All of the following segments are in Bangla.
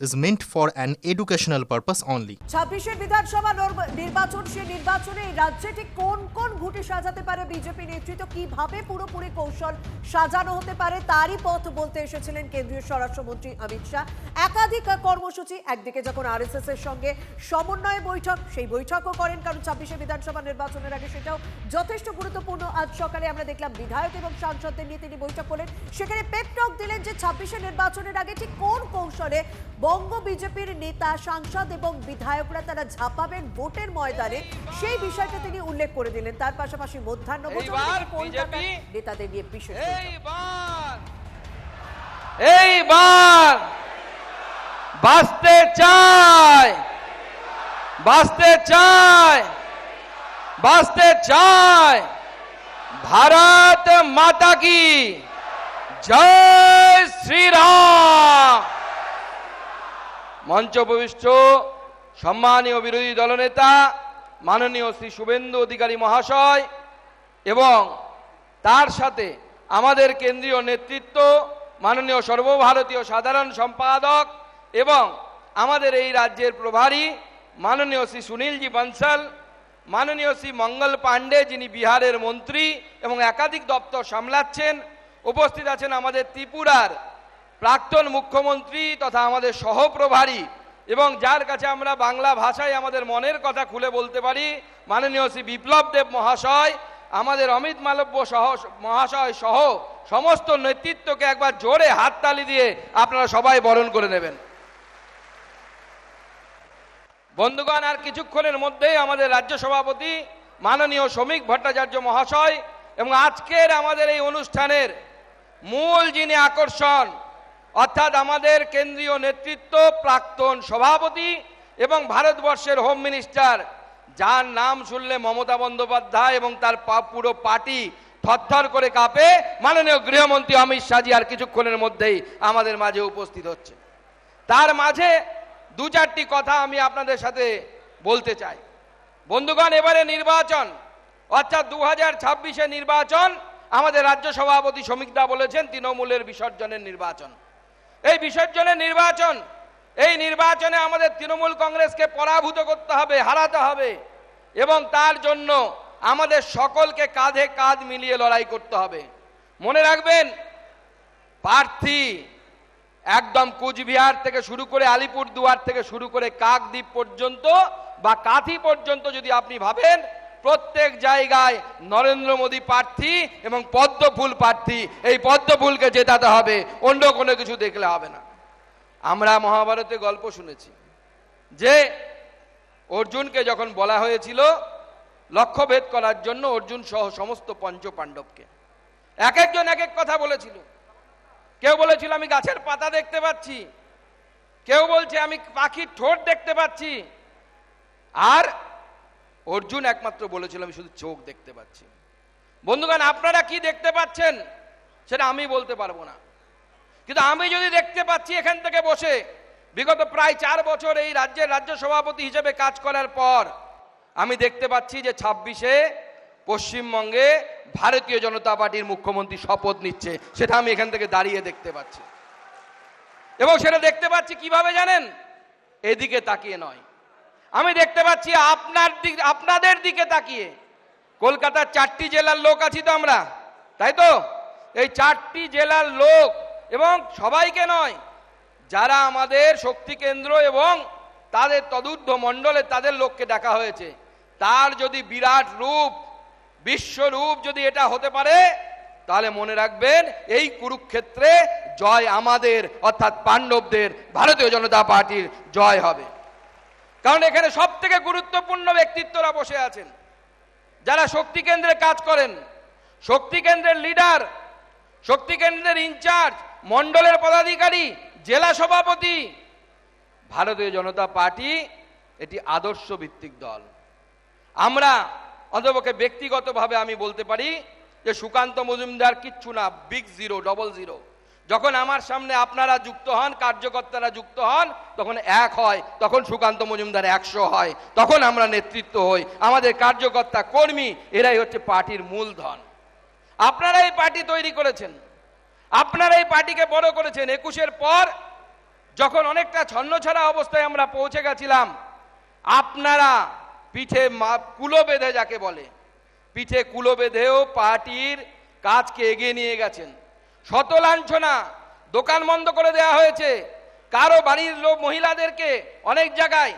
is meant for an educational purpose only. ছাব্বিশের বিধানসভা নির্বাচন, সে নির্বাচনে এই রাজ্যে ঠিক কোন কোন ঘুটে সাজাতে পারে বিজেপি নেতৃত্ব? কীভাবে পুরোপুরি কৌশল সাজানো হতে পারে? তারই পথ বলতে এসেছিলেন কেন্দ্রীয় স্বরাষ্ট্রমন্ত্রী অমিত শাহ। একাধিক কর্মসূচি, একদিকে যখন আরএসএস এর সঙ্গে সমন্বয় বৈঠক, সেই বৈঠকও করেন, কারণ ছাব্বিশে বিধানসভা নির্বাচনের আগে সেটাও যথেষ্ট গুরুত্বপূর্ণ। আজ সকালে আমরা দেখলাম বিধায়ক এবং সাংসদদের নিয়ে তিনি বৈঠক করলেন। সেখানে পেপটক দিলেন যে ছাব্বিশে নির্বাচনের আগে ঠিক কোন কৌশলে বঙ্গ বিজেপির নেতা সাংসদ এবং বিধায়করা তারা ঝাঁপাবেন ভোটের ময়দানে। সেই বিষয়টা তিনি উল্লেখ করে দিলেন। তার পাশাপাশি মধ্যাহ্ন নেতাদের নিয়ে বিশেষ এইবার বাঁচতে চায় বাঁচতে চায় বাঁচতে চায় ভারত মাতা কি? জয় শ্রীরাম। মঞ্চ উপবিষ্ট সম্মানীয় বিরোধী দলনেতা, মাননীয় শ্রী শুভেন্দু অধিকারী মহাশয় এবং তার সাথে আমাদের কেন্দ্রীয় নেতৃত্ব, মাননীয় সর্বভারতীয় সাধারণ সম্পাদক এবং আমাদের এই রাজ্যের প্রভারী, মাননীয় শ্রী সুনীলজি বনসল, মাননীয় শ্রী মঙ্গল পাণ্ডে যিনি বিহারের মন্ত্রী এবং একাধিক দপ্তর সামলাচ্ছেন, উপস্থিত আছেন আমাদের ত্রিপুরার প্রাক্তন মুখ্যমন্ত্রী তথা আমাদের সহপ্রভারী এবং যার কাছে আমরা বাংলা ভাষায় আমাদের মনের কথা খুলে বলতে পারি, মাননীয় শ্রী বিপ্লব দেব মহাশয়, আমাদের অমিত মালব্য সহ, মহাশয় সহ সমস্ত নেতৃত্বকে একবার জোরে হাততালি দিয়ে আপনারা সবাই বরণ করে নেবেন। বন্ধুগণ, আর কিছুক্ষণের মধ্যেই আমাদের রাজ্য সভাপতি, মাননীয় শ্রমিক ভট্টাচার্য মহাশয় এবং আজকের আমাদের এই অনুষ্ঠানের মূল যিনি আকর্ষণ অর্থাৎ আমাদের কেন্দ্রীয় নেতৃত্ব প্রাক্তন সভাপতি এবং ভারতবর্ষের হোম মিনিস্টার যার নাম শুনলে মমতা বন্দ্যোপাধ্যায় এবং তার পুরো পার্টি থরথর করে কাঁপে। মাননীয় গৃহমন্ত্রী অমিত শাহজি আর কিছুক্ষণের মধ্যেই আমাদের মাঝে উপস্থিত হচ্ছে। তার মাঝে দু চারটি কথা আমি আপনাদের সাথে বলতে চাই। বন্ধুগণ, এবারে নির্বাচন, অর্থাৎ দু হাজার ছাব্বিশে নির্বাচন, আমাদের রাজ্য সভাপতি সমীকদা বলেছেন, তৃণমূলের বিসর্জনের নির্বাচন। এই বিসর্জনের নির্বাচন, এই নির্বাচনে আমাদের তৃণমূল কংগ্রেসকে পরাভূত করতে হবে, হারাতে হবে। এবং তার জন্য আমাদের সকলকে কাঁধে কাঁধ মিলিয়ে লড়াই করতে হবে। মনে রাখবেন, প্রার্থী একদম কুচবিহার থেকে শুরু করে আলিপুর দুয়ার থেকে শুরু করে কাকদ্বীপ পর্যন্ত বা কাথি পর্যন্ত যদি আপনি ভাবেন প্রত্যেক জায়গায় নরেন্দ্র মোদী প্রার্থী এবং পদ্মফুল প্রার্থী। এই পদ্মফুলকে জেতাতে হবে, অন্য কোনো কিছু দেখলে হবে না। আমরা মহাভারতে গল্প শুনেছি যে অর্জুনকে যখন বলা হয়েছিল লক্ষ্যভেদ করার জন্য অর্জুন সহ সমস্ত পঞ্চ পাণ্ডবকে এক একজন এক এক কথা বলেছিল। কেউ বলেছিল, আমি গাছের পাতা দেখতে পাচ্ছি। কেউ বলছে, আমি পাখির ঠোঁট দেখতে পাচ্ছি। আর অর্জুন একমাত্র বলেছিল, আমি শুধু চোখ দেখতে পাচ্ছি। বন্ধুগণ, আপনারা কি দেখতে পাচ্ছেন? সেটা আমি বলতে পারব না। কিন্তু আমি যদি দেখতে পাচ্ছি এখান থেকে বসে, বিগত প্রায় চার বছর এই রাজ্যের রাজ্য সভাপতি হিসেবে কাজ করার পর, আমি দেখতে পাচ্ছি যে ছাব্বিশে পশ্চিমবঙ্গে ভারতীয় জনতা পার্টির মুখ্যমন্ত্রী শপথ নিচ্ছে। সেটা আমি এখান থেকে দাঁড়িয়ে দেখতে পাচ্ছি। এবং সেটা দেখতে পাচ্ছি কীভাবে জানেন? এদিকে তাকিয়ে নয়। আমি দেখতে পাচ্ছি আপনার দিক আপনাদের দিকে তাকিয়ে। কলকাতার চারটি জেলার লোক আছি তো আমরা, তাই তো? এই চারটি জেলার লোক এবং সবাইকে নয়, যারা আমাদের শক্তি কেন্দ্র এবং তাদের তদূর্ধ্ব মণ্ডলে তাদের লোককে ডাকা হয়েছে। তার যদি বিরাট রূপ বিশ্বরূপ যদি এটা হতে পারে, তাহলে মনে রাখবেন এই কুরুক্ষেত্রে জয় আমাদের, অর্থাৎ পাণ্ডবদের, ভারতীয় জনতা পার্টির জয় হবে। কারণ এখানে সব থেকে গুরুত্বপূর্ণ ব্যক্তিত্বরা বসে আছেন। যারা শক্তি কেন্দ্রে কাজ করেন, শক্তি কেন্দ্রের লিডার, শক্তি কেন্দ্রের ইনচার্জ, মণ্ডলের পদাধিকারী, জেলা সভাপতি, ভারতীয় জনতা পার্টি এটি আদর্শ ভিত্তিক দল। আমরা অন্তপক্ষে ব্যক্তিগতভাবে আমি বলতে পারি যে সুকান্ত মজুমদার কিচ্ছু না বিগ জিরো ডবল জিরো যখন আমার সামনে আপনারা যুক্ত হন, কার্যকর্তারা যুক্ত হন, তখন এক হয়, তখন সুকান্ত মজুমদার একশো হয়, তখন আমরা নেতৃত্ব হই। আমাদের কার্যকর্তা কর্মী, এরাই হচ্ছে পার্টির মূলধন। আপনারা এই পার্টি তৈরি করেছেন। আপনারা এই পার্টিকে বড় করেছেন। একুশের পর যখন অনেকটা ছন্নছাড়া অবস্থায় আমরা পৌঁছে গেছিলাম, আপনারা পিঠে কুলো বেঁধে যাকে বলে, পিঠে কুলো বেঁধেও পার্টির কাজকে এগিয়ে নিয়ে গেছেন। শত লাঞ্ছনা দোকান বন্ধ করে দেওয়া হয়েছে। কারও বাড়ির লোক মহিলাদেরকে অনেক জায়গায়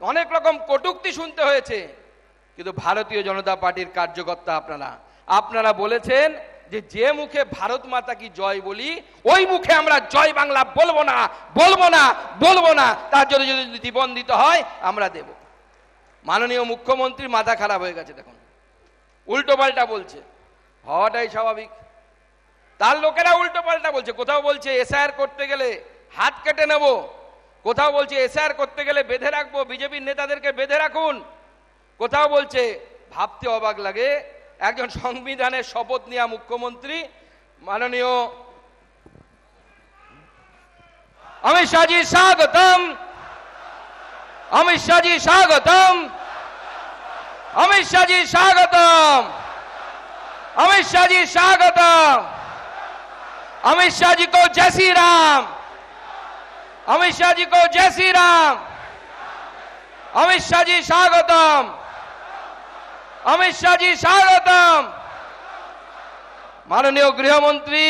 অনেক রকম কটুক্তি শুনতে হয়েছে। কিন্তু ভারতীয় জনতা পার্টির কার্যকর্তা আপনারা আপনারা বলেছেন যে যে মুখে ভারত মাতা কি জয় বলি, ওই মুখে আমরা জয় বাংলা বলব না বলব না বলব না। তার জন্য যদি জীবন দিতে হয়, আমরা দেব। মাননীয় মুখ্যমন্ত্রী মাথা খারাপ হয়ে গেছে, দেখুন। উল্টো পাল্টা বলছে। হওয়াটাই স্বাভাবিক। তার লোকেরা উল্টো পাল্টা বলছে, কোথাও বলছে এসআর করতে গেলে হাত কেটে নেব, কোথাও বলছে এসআর করতে গেলে বেঁধে রাখব, বিজেপির নেতাদেরকে বেঁধে রাখুন, কোথাও বলছে ভাবতে অবাক লাগে, একজন সংবিধানের শপথ নেওয়া মুখ্যমন্ত্রী, মাননীয় অমিত শাহজি স্বাগতম, অমিত শাহজি স্বাগতম, অমিত শাহজি স্বাগতম, অমিত শাহজি স্বাগতম। अमित शाह जी को जय श्री राम अमित शाह जी को जय श्री राम अमित शाह जी स्वागतम अमित शाह जी स्वागतम মাননীয় গৃহমন্ত্রী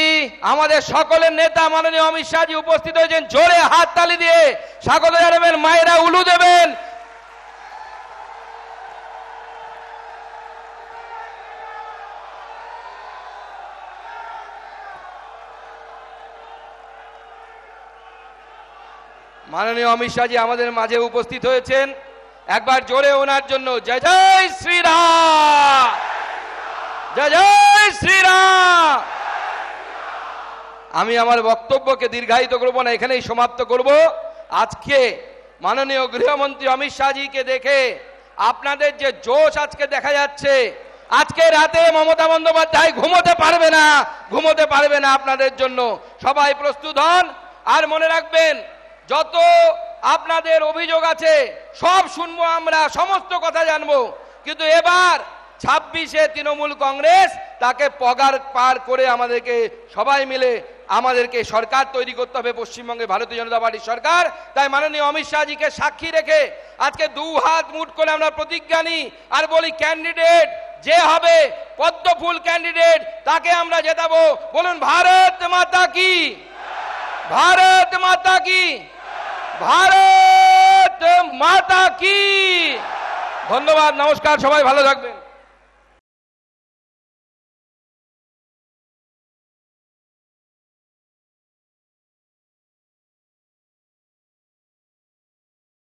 আমাদের সকলের নেতা মাননীয় অমিত শাহজি উপস্থিত হয়েছেন জোরে হাত তালি দিয়ে স্বাগত জানাবেন মায়েরা উলু দেবেন মাননীয় অমিত শাহজি আমাদের মাঝে উপস্থিত হয়েছেন। একবার জোরে ওনার জন্য জয় জয় শ্রীরাম! জয় জয় শ্রীরাম! আমি আমার বক্তব্যকে দীর্ঘায়িত করব না, এখানেই সমাপ্ত করব। আজকে মাননীয় গৃহমন্ত্রী অমিত শাহজিকে দেখে আপনাদের যে জোশ আজকে দেখা যাচ্ছে, আজকে রাতে মমতা বন্দ্যোপাধ্যায় ঘুমোতে পারবে না, ঘুমোতে পারবে না আপনাদের জন্য। সবাই প্রস্তুত হন, আর মনে রাখবেন যত আপনাদের অভিযোগ আছে, সব শুনব আমরা, সমস্ত কথা জানব। কিন্তু এবার ছাব্বিশে তৃণমূল কংগ্রেস তাকে পগার পার করে আমাদেরকে সবাই মিলে আমাদেরকে সরকার তৈরি করতে হবে, পশ্চিমবঙ্গে ভারতীয় জনতা পার্টির সরকার। তাই মাননীয় অমিত শাহজিকে সাক্ষী রেখে আজকে দু হাত মুঠ করে আমরা প্রতিজ্ঞা নিই আর বলি ক্যান্ডিডেট যে হবে পদ্ম ফুল ক্যান্ডিডেট তাকে আমরা জেতাবো। বলুন, ভারত মাতা কি? ভারত মাতা কি? ভারত মাতা কি? ধন্যবাদ নমস্কার সবাই ভালো থাকবেন।